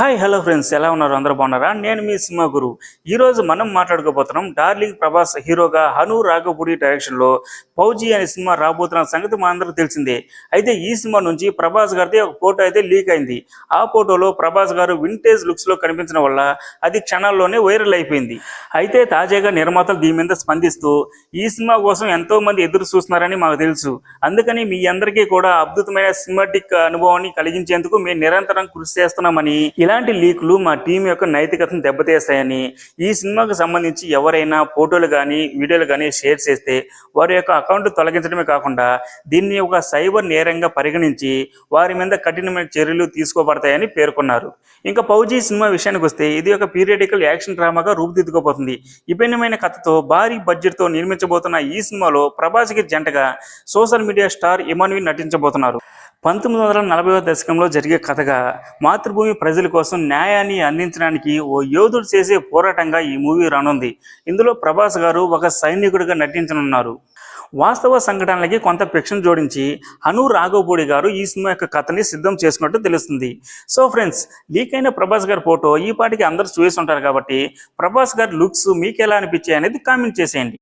Hi hello friends. ఎలా ఉన్నారు? అందరూ బాగున్నారా? నేను మీ సినిమా గురు. ఈ రోజు మనం మాట్లాడుకోబోతున్నాం డార్లింగ్ ప్రభాస్ హీరోగా హను రాఘపూడి డైరెక్షన్లో పౌజీ అనే సినిమా రాబోతున్న సంగతి మా అందరికి తెలిసిందే. అయితే ఈ సినిమా నుంచి ప్రభాస్ గారిది ఒక ఫోటో అయితే లీక్ అయింది. ఆ ఫోటోలో ప్రభాస్ గారు వింటేజ్ లుక్స్లో కనిపించడం వల్ల అది క్షణాల్లోనే వైరల్ అయిపోయింది. అయితే తాజాగా నిర్మాతలు దీని మీద స్పందిస్తూ ఈ సినిమా కోసం ఎంతో మంది ఎదురు చూస్తున్నారని మాకు తెలుసు. అందుకని మీ అందరికీ కూడా అద్భుతమైన సినిమాటిక్ అనుభవాన్ని కలిగించేందుకు మేము నిరంతరం కృషి చేస్తున్నామని ఇలాంటి లీకులు మా టీం యొక్క నైతికతను దెబ్బతీస్తాయని ఈ సినిమాకు సంబంధించి ఎవరైనా ఫోటోలు కానీ వీడియోలు కానీ షేర్ చేస్తే వారి యొక్క అకౌంట్ తొలగించడమే కాకుండా దీన్ని ఒక సైబర్ నేరంగా పరిగణించి వారి మీద కఠినమైన చర్యలు తీసుకోబడతాయని పేర్కొన్నారు. ఇంకా పౌజీ సినిమా విషయానికి వస్తే ఇది ఒక పీరియడికల్ యాక్షన్ డ్రామాగా రూపుదిద్దుకోబోతుంది. విభిన్నమైన కథతో భారీ బడ్జెట్తో నిర్మించబోతున్న ఈ సినిమాలో ప్రభాస్కి జంటగా సోషల్ మీడియా స్టార్ ఇమాన్వి నటించబోతున్నారు. పంతొమ్మిది వందల నలభైవ దశకంలో జరిగే కథగా మాతృభూమి ప్రజల కోసం న్యాయాన్ని అందించడానికి ఓ యోధుడు చేసే పోరాటంగా ఈ మూవీ రానుంది. ఇందులో ప్రభాస్ గారు ఒక సైనికుడిగా నటించనున్నారు. వాస్తవ సంఘటనలకి కొంత ఫిక్షన్ జోడించి అను రాఘవపూడి గారు ఈ సినిమా యొక్క కథని సిద్ధం చేసుకున్నట్టు తెలుస్తుంది. సో ఫ్రెండ్స్ లీక్ అయిన ప్రభాస్ గారి ఫోటో ఈ పాటికి అందరూ చూసి ఉంటారు కాబట్టి ప్రభాస్ గారి లుక్స్ మీకు ఎలా అనిపించాయి అనేది కామెంట్ చేసేయండి.